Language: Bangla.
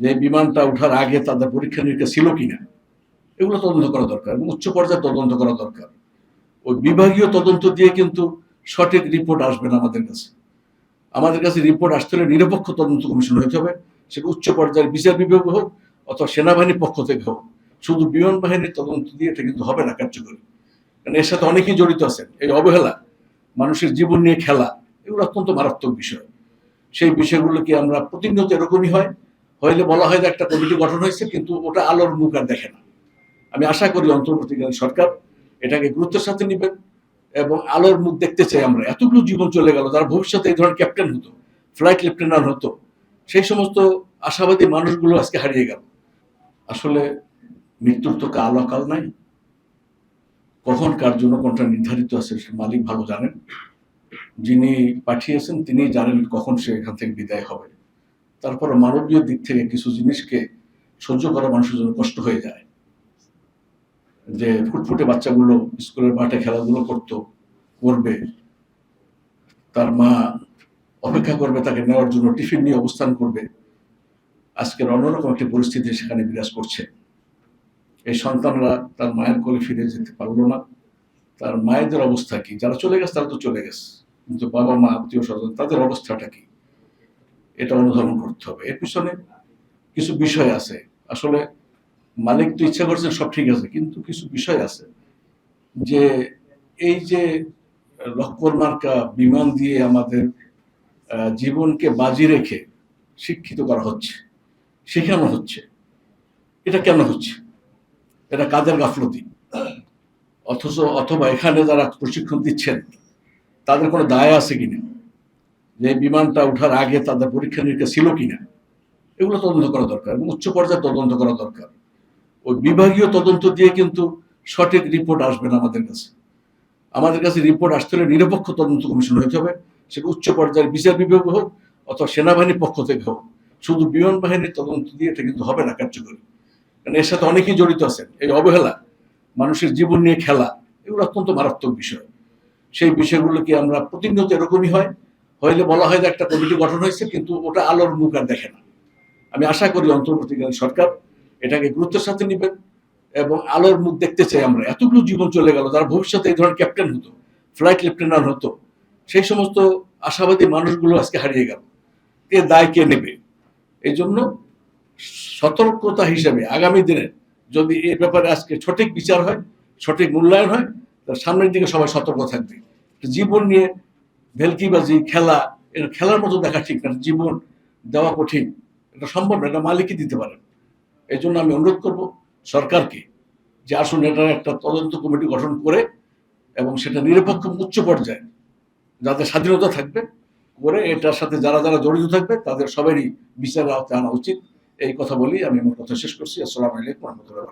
যে বিমানটা ওঠার আগে তাদের পরীক্ষা নিরীক্ষা ছিল কিনা? এগুলো তদন্ত করা দরকার এবং উচ্চ পর্যায়ে তদন্ত করা দরকার। ওই বিভাগীয় তদন্ত দিয়ে কিন্তু সঠিক রিপোর্ট আসবে না আমাদের কাছে। আমাদের কাছে রিপোর্ট আসতে হলে নিরপেক্ষ তদন্ত কমিশন হতে হবে, সেটা উচ্চ পর্যায়ের বিচার বিভাগ হোক অথবা সেনাবাহিনীর পক্ষ থেকে হোক। শুধু বিমান বাহিনীর তদন্ত দিয়ে এটা কিন্তু হবে না কার্যকরী। কারণ এর সাথে অনেকেই জড়িত আছেন। এই অবহেলা, মানুষের জীবন নিয়ে খেলা, এগুলো অত্যন্ত মারাত্মক বিষয়। সেই বিষয়গুলোকে আমরা প্রতিনিয়ত এরকমই হয়। হইলে বলা হয় যে একটা কমিটি গঠন হয়েছে, কিন্তু ওটা আলোর মুখ আর দেখে না। আমি আশা করি অন্তর্বর্তীকালীন সরকার এটাকে গুরুত্বের সাথে নেবেন এবং আলোর মুখ দেখতে চাই আমরা। এতগুলো জীবন চলে গেল তারা ভবিষ্যতে এই ধরনের ক্যাপ্টেন হতো, ফ্লাইট লেফটেন্যান্ট হতো, সেই সমস্ত আশাবাদী মানুষগুলো আজকে হারিয়ে গেল। আসলে মৃত্যুর তো কাল অকাল নাই। কখন কার জন্য কোনটা নির্ধারিত আছে সে মালিক ভালো জানেন। যিনি পাঠিয়েছেন তিনি জানেন কখন সে এখান থেকে বিদায় হবে। তারপর মানবীয় দিক থেকে কিছু জিনিসকে সহ্য করা মানুষের জন্য কষ্ট হয়ে যায়। যে ফুটফুটে বাচ্চাগুলো স্কুলের মাঠে খেলাধুলো করতো, করবে, তার মা অপেক্ষা করবে, তাকে নেওয়ার জন্য টিফিন নিয়ে অবস্থান করবে। আজকের অন্যরকম একটি পরিস্থিতি সেখানে বিরাজ করছে। এই সন্তানরা তার মায়ের কোলে ফিরে যেতে পারল না। তার মায়েদের অবস্থা কি? যারা চলে গেছে, তারা তো চলে গেছে। কিন্তু বাবা মা আত্মীয় স্বজন তাদের অবস্থাটা কি? এটা অনুধাবন করতে হবে। এর পিছনে কিছু বিষয় আছে। আসলে মালিক তো ইচ্ছা করছেন সব ঠিক আছে, কিন্তু কিছু বিষয় আছে যে এই যে লক্কর মার্কা বিমান দিয়ে আমাদের জীবনকে বাজি রেখে শিক্ষিত করা হচ্ছে, শেখানো হচ্ছে, এটা কেন হচ্ছে? এটা কাদের গাফলতি? অথচ অথবা এখানে যারা প্রশিক্ষণ দিচ্ছেন, তাদের কোনো দায় আছে কিনা? যে বিমানটা ওঠার আগে তাদের পরীক্ষা নিরীক্ষা ছিল কিনা? এগুলো তদন্ত করা দরকার এবং উচ্চ পর্যায়ে তদন্ত করা দরকার। ওই বিভাগীয় তদন্ত দিয়ে কিন্তু সঠিক রিপোর্ট আসবে না আমাদের কাছে। আমাদের কাছে রিপোর্ট আসতে হলে নিরপেক্ষ তদন্ত কমিশন হতে হবে, সেটা উচ্চ পর্যায়ের বিচার বিভাগ হোক অথবা সেনাবাহিনীর পক্ষ থেকে হোক। শুধু বিমান বাহিনীর তদন্ত দিয়ে এটা কিন্তু হবে না কার্যকরী। কারণ এর সাথে অনেকেই জড়িত আছেন। এই অবহেলা, মানুষের জীবন নিয়ে খেলা, এগুলো অত্যন্ত মারাত্মক বিষয়। সেই বিষয়গুলোকে আমরা প্রতিনিয়ত এরকমই হয়। হইলে বলা হয় যে একটা কমিটি গঠন হয়েছে, কিন্তু ওটা আলোর মুখ আর দেখে না। আমি আশা করি অন্তর্বর্তীকালীন সরকার এটাকে গুরুত্বের সাথে নেবেন এবং আলোর মুখ দেখতে চাই আমরা। এতগুলো জীবন চলে গেল তারা ভবিষ্যতে এই ধরনের ক্যাপ্টেন হতো, ফ্লাইট লেফটেন্যান্ট হতো, সেই সমস্ত আশাবাদী মানুষগুলো আজকে হারিয়ে গেল। কে দায়, কে নেবে? এই জন্য সতর্কতা হিসেবে আগামী দিনে যদি এ ব্যাপারে আজকে সঠিক বিচার হয়, সঠিক মূল্যায়ন হয় তার সামনের দিকে সবাই সতর্ক থাকবে। জীবন নিয়ে ভেলকিবাজি খেলা এটা খেলার মতো দেখা ঠিক না, জীবন দেওয়া কঠিন, এটা সম্ভব না, এটা মালিকই দিতে পারেন এই জন্য আমি অনুরোধ করব সরকারকে যে আসুন এটার একটা তদন্ত কমিটি গঠন করে এবং সেটা নিরপেক্ষ উচ্চ পর্যায়ে যাতে স্বাধীনতা থাকবে করে এটার সাথে যারা যারা জড়িত থাকবে তাদের সবারই বিচার আওতায় আনা উচিত। এই কথা বলি আমি আমার কথা শেষ করছি। আসসালামু আলাইকুম রহমতুল্লাহ